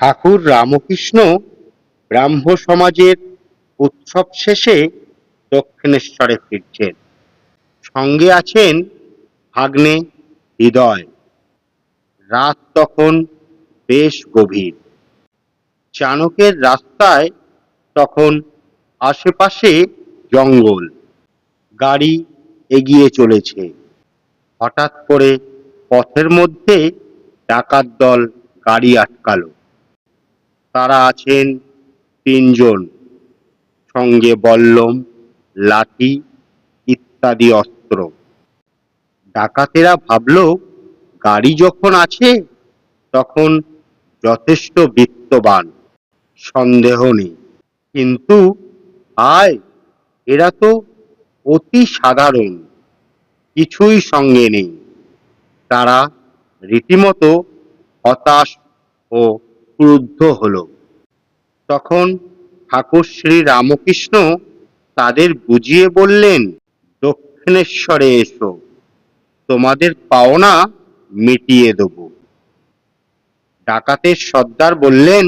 ঠাকুর রামকৃষ্ণ ব্রাহ্ম সমাজের উৎসব শেষে দক্ষিণেশ্বরে ফিরছেন। সঙ্গে আছেন ভাগ্নে হৃদয়। রাত তখন বেশ গভীর। চাণকের রাস্তায় তখন আশেপাশে জঙ্গল। গাড়ি এগিয়ে চলেছে। হঠাৎ করে পথের মধ্যে ডাকাত দল গাড়ি আটকালো। তারা আছেন তিনজন। সঙ্গে বল্লম, লাঠি ইত্যাদি অস্ত্র। ডাকাতেরা ভাবল, গাড়ি যখন আছে, তখন যথেষ্ট বিত্তবান। সন্দেহ নেই। কিন্তু আয় এরা তো অতি সাধারণ, কিছুই সঙ্গে নেই। তারা রীতিমতো হতাশ ও ক্রুদ্ধ হলো। তখন ঠাকুর শ্রী রামকৃষ্ণ তাদের বুঝিয়ে বললেন, দক্ষিণেশ্বরে এসো, তোমাদের পাওনা মিটিয়ে দেব। ডাকাতের সর্দার বললেন,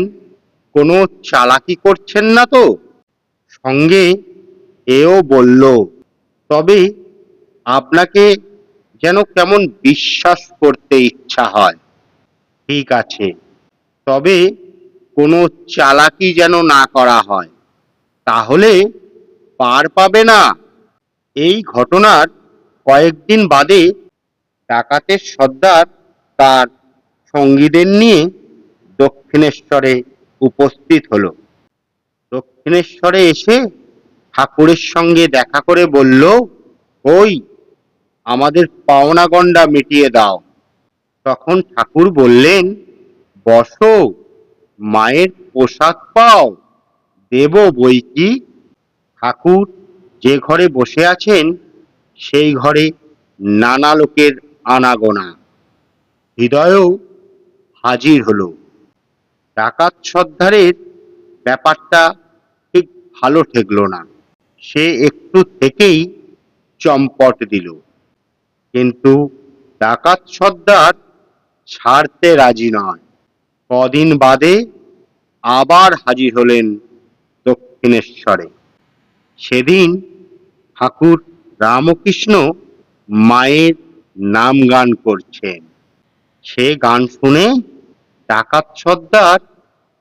কোনো চালাকি করছেন না তো? সঙ্গে এও বলল, তবে আপনাকে যেন কেমন বিশ্বাস করতে ইচ্ছা হয়। ঠিক আছে তবে কোনো চালাকি যেন না করা হয়, তাহলে পার পাবে না। এই ঘটনার কয়েকদিন বাদে ডাকাতের সর্দার তার সঙ্গীদের নিয়ে দক্ষিণেশ্বরে উপস্থিত হলো। দক্ষিণেশ্বরে এসে ঠাকুরের সঙ্গে দেখা করে বলল, ওই, আমাদের পাওনা গন্ডা মিটিয়ে দাও। তখন ঠাকুর বললেন বসো, মায়ের প্রসাদ পাও। দেব বই কি? ঠাকুর যে ঘরে বসে আছেন, সেই ঘরে নানা লোকের আনাগোনা। হৃদয়ও হাজির হলো। ডাকাত সর্দারের ব্যাপারটা ঠিক ভালো ঠেকলো না। সে একটু থেকেই চম্পট দিল। কিন্তু ডাকাত সর্দার ছাড়তে রাজি নয়। কদিন বাদে আবার হাজির হলেন দক্ষিণেশ্বরে। সেদিন ঠাকুর রামকৃষ্ণ মায়ের নাম গান করছেন। সে গান শুনে ডাকাত সর্দার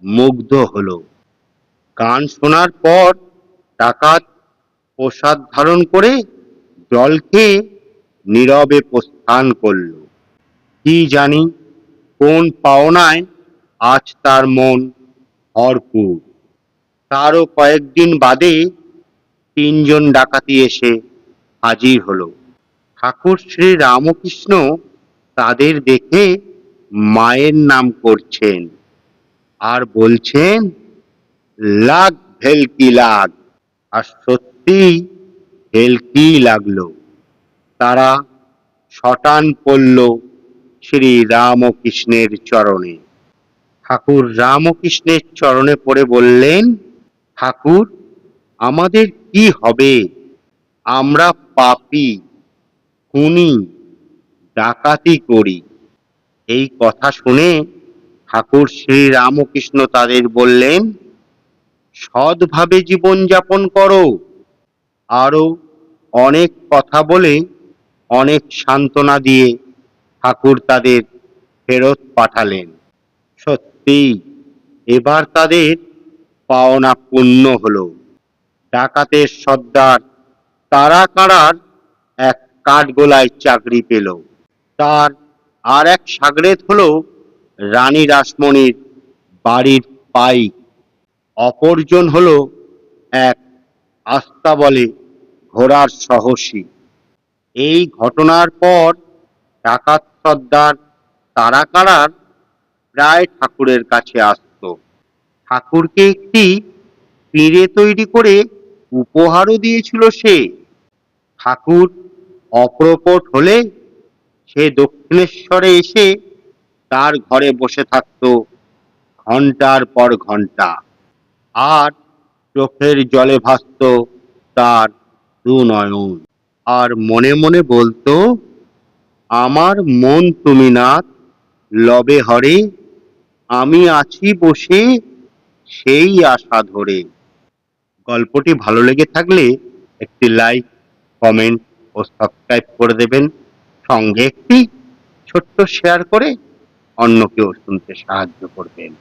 মুগ্ধ হলো। গান শোনার পর ডাকাত প্রসাদ ধারণ করে জল খেয়ে নীরবে প্রস্থান করল। কি জানি কোন পাওনায় আজ তার মন ভরপুর। তারও কয়েকদিন বাদে তিনজন ডাকাতি এসে হাজির হলো। ঠাকুর শ্রী রামকৃষ্ণ তাদের দেখে মায়ের নাম করছেন আর বলছেন, লাগ ভেলকি লাগ। আর সত্যি ভেলকি লাগল। তারা শটান পড়ল শ্রী রামকৃষ্ণের চরণে। ঠাকুর রামকৃষ্ণের চরণে পড়ে বললেন, ঠাকুর, আমাদের কি হবে? আমরা পাপি, খুনি, ডাকাতি করি। এই কথা শুনে ঠাকুর শ্রী রামকৃষ্ণ তাদের বললেন, সৎভাবে জীবনযাপন করো। আরও অনেক কথা বলে অনেক সান্ত্বনা দিয়ে ঠাকুর তাদের ফেরত পাঠালেন। সত্যি এবার তাদের পাওনা পূর্ণ হলো। ডাকাতের সর্দার তারা কাড়ার এক কাঠগোলায় চাকরি পেল। তার আর এক সাগরেদ হলো রানী রাসমণির বাড়ির পাইক অপরজন হলো এক আস্তা বলে ঘোড়ার সাহসী। এই ঘটনার পর ডাকাত সর্দার তারা কাড়ার প্রায় ঠাকুরের কাছে আসতো। ঠাকুরকে একটি পিঁড়ে তৈরি করে উপহারও দিয়েছিল সে। ঠাকুর অপ্রকট হলে সে দক্ষিণেশ্বরে এসে তার ঘরে বসে থাকতো ঘণ্টার পর ঘণ্টা আর চোখের জলে ভাসত তার দু নয়ন আর মনে মনে বলতো, আমার মন তুমি নাথ লবে হরে আমি আছি বসে সেই আশা ধরে। গল্পটি ভালো লেগে থাকলে একটি লাইক কমেন্ট ও সাবস্ক্রাইব করে দেবেন। সঙ্গে একটি ছোট্ট শেয়ার করে অন্যকেও শুনতে সাহায্য করবেন।